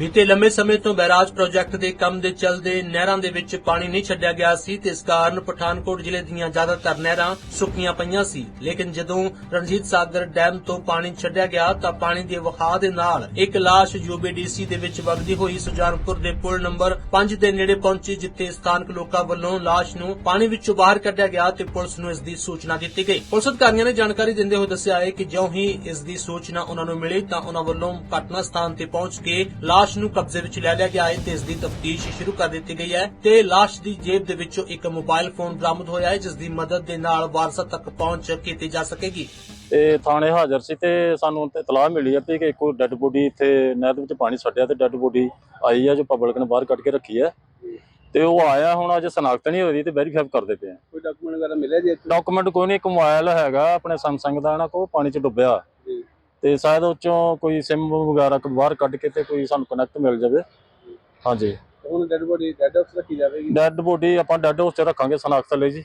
ਬੀਤੇ ਲੰਮੇ ਸਮੇਂ ਤੋਂ ਬੈਰਾਜ ਪ੍ਰੋਜੈਕਟ ਦੇ ਕੰਮ ਦੇ ਚੱਲਦੇ ਨਹਿਰਾਂ ਦੇ ਵਿੱਚ ਪਾਣੀ ਨਹੀਂ ਛੱਡਿਆ ਗਿਆ ਸੀ ਤੇ ਇਸ ਕਾਰਨ ਪਠਾਨਕੋਟ ਜ਼ਿਲ੍ਹੇ ਦੀਆਂ ਜ਼ਿਆਦਾਤਰ ਨਹਿਰਾਂ ਸੁੱਕੀਆਂ ਪਈਆਂ ਸੀ। ਲੇਕਿਨ ਜਦੋਂ ਰਣਜੀਤ ਸਾਗਰ ਡੈਮ ਤੋਂ ਪਾਣੀ ਛੱਡਿਆ ਗਿਆ ਤਾਂ ਪਾਣੀ ਦੇ ਵਹਾਅ ਦੇ ਨਾਲ ਇੱਕ ਲਾਸ਼ ਯੂਬੀਡੀਸੀ ਦੇ ਵਿੱਚ ਵਗਦੀ ਹੋਈ। ਸੁਜਾਨਪੁਰ ਦੇ ਪੁਲ ਨੰਬਰ 5 ਦੇ ਨੇੜੇ ਪਹੁੰਚੀ, ਜਿੱਥੇ ਸਥਾਨਕ ਲੋਕਾਂ ਵੱਲੋਂ ਲਾਸ਼ ਨੂੰ ਪਾਣੀ ਵਿੱਚੋਂ ਬਾਹਰ ਕੱਢਿਆ ਗਿਆ ਤੇ ਪੁਲਿਸ ਨੂੰ ਇਸ ਦੀ ਸੂਚਨਾ ਦਿੱਤੀ ਗਈ। ਪੁਲਿਸ ਅਧਿਕਾਰੀਆਂ ਨੇ ਜਾਣਕਾਰੀ ਦਿੰਦੇ ਹੋਏ ਦੱਸਿਆ ਹੈ ਕਿ ਜਿਉਂ ਹੀ ਇਸ ਦੀ ਸੂਚਨਾ ਉਹਨਾਂ ਨੂੰ ਮਿਲੀ ਤਾਂ ਉਹਨਾਂ ਵੱਲੋਂ ਘਟਨਾ ਸਥਾਨ ਤੇ ਪਹੁੰਚ ਕੇ ਲਾਸ਼ ਨੂੰ ਕਬਜ਼ੇ ਵਿੱਚ ਲੈ ਲਿਆ ਗਿਆ ਹੈ ਤੇ ਇਸ ਦੀ ਤਫਤੀਸ਼ ਸ਼ੁਰੂ ਕਰ ਦਿੱਤੀ ਗਈ ਹੈ ਤੇ ਲਾਸ਼ ਦੀ ਜੇਬ ਦੇ ਵਿੱਚੋਂ ਇੱਕ ਮੋਬਾਈਲ ਫੋਨ ਬਰਾਮਦ ਹੋਇਆ ਹੈ ਜਿਸ ਦੀ ਮਦਦ ਦੇ ਨਾਲ ਵਾਰਸਾਂ ਤੱਕ ਪਹੁੰਚ ਕੀਤੀ ਜਾ ਸਕੇਗੀ। ਤੇ ਥਾਣੇ ਹਾਜ਼ਰ ਸੀ ਤੇ ਸਾਨੂੰ ਇਤਲਾਹ ਮਿਲੀ ਹੈ ਕਿ ਇੱਕ ਡੈੱਡ ਬੋਡੀ ਇੱਥੇ ਨਹਿਰ ਦੇ ਵਿੱਚ ਪਾਣੀ ਛੱਡਿਆ ਤੇ ਡੈੱਡ ਬੋਡੀ ਆਈ ਹੈ ਜੋ ਪਬਲਿਕ ਨੇ ਬਾਹਰ ਕੱਢ ਕੇ ਰੱਖੀ ਹੈ। ਤੇ ਉਹ ਆਇਆ ਹੁਣ ਅਜੇ ਸਨਾਖਤ ਨਹੀਂ ਹੋਈ ਤੇ ਵੈਰੀਫਾਈ ਕਰਦੇ ਪਏ ਆ। ਕੋਈ ਡਾਕੂਮੈਂਟ ਵਗੈਰਾ ਮਿਲਿਆ ਜੀ ਡਾਕੂਮੈਂਟ ਕੋਈ ਨਹੀਂ ਇੱਕ ਮੋਬਾਈਲ ਹੈਗਾ ਆਪਣੇ ਸੈਮਸੰਗ ਦਾ ਨਾ ਕੋ ਪਾਣੀ ਚ ਡੁੱਬਿਆ। ਤੇ ਸ਼ਾਇਦ ਉਹ ਚੋਂ ਕੋਈ ਸਿਮ ਵਗੈਰਾ ਕੋ ਬਾਹਰ ਕੱਢ ਕੇ ਤੇ ਕੋਈ ਸਾਨੂੰ ਕਨੈਕਟ ਮਿਲ ਜਾਵੇ। ਹਾਂਜੀ। ਹੁਣ ਡੈਡ ਬੋਡੀ ਡੈਡ ਹਾਊਸ ਰੱਖੀ ਜਾਵੇਗੀ। ਡੈੱਡ ਬੋਡੀ ਆਪਾਂ ਡੈੱਡ ਹਾਊਸ ਚ ਰੱਖਾਂਗੇ ਸਨਾਖਤ ਲਈ ਜੀ।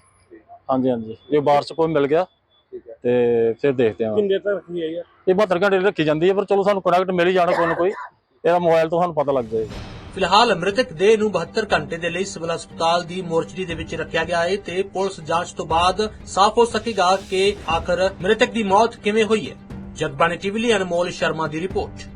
ਹਾਂਜੀ ਹਾਂਜੀ। ਜੇ ਬਾਹਰ ਚ ਕੋਈ ਮਿਲ ਗਿਆ ਠੀਕ ਹੈ। ਤੇ ਫਿਰ ਦੇਖਦੇ ਹਾਂ। ਕਿੰਨੇ ਤੱਕ ਰੱਖੀ ਹੈ ਇਹ 72 ਘੰਟੇ ਲਈ ਰੱਖੀ ਜਾਂਦੀ ਹੈ ਪਰ ਚਲੋ ਸਾਨੂੰ ਕਨੈਕਟ ਮਿਲ ਹੀ ਜਾਣਾ ਕੋਈ ਨਾ ਕੋਈ। ਇਹਦਾ ਮੋਬਾਈਲ ਤੋਂ ਸਾਨੂੰ ਪਤਾ ਲੱਗ ਜਾਏਗਾ। ਫਿਲਹਾਲ ਮ੍ਰਿਤਕ ਦੇਹ ਨੂੰ 72 ਘੰਟੇ ਦੇ ਲਈ ਸਿਵਲ ਹਸਪਤਾਲ ਦੀ ਮੋਰਚਰੀ ਦੇ ਵਿੱਚ ਰੱਖਿਆ ਗਿਆ ਹੈ ਤੇ ਪੁਲਿਸ ਜਾਂਚ ਤੋਂ ਬਾਅਦ ਸਾਫ਼ ਹੋ ਸਕੇਗਾ ਕਿ ਆਖਰ ਮ੍ਰਿਤਕ ਦੀ ਮੌਤ ਕਿਵੇਂ ਹੋਈ ਹੈ। ਜਗਬਾਣੀ ਟੀਵੀ ਲਈ ਅਨਮੋਲ ਸ਼ਰਮਾ ਦੀ ਰਿਪੋਰਟ।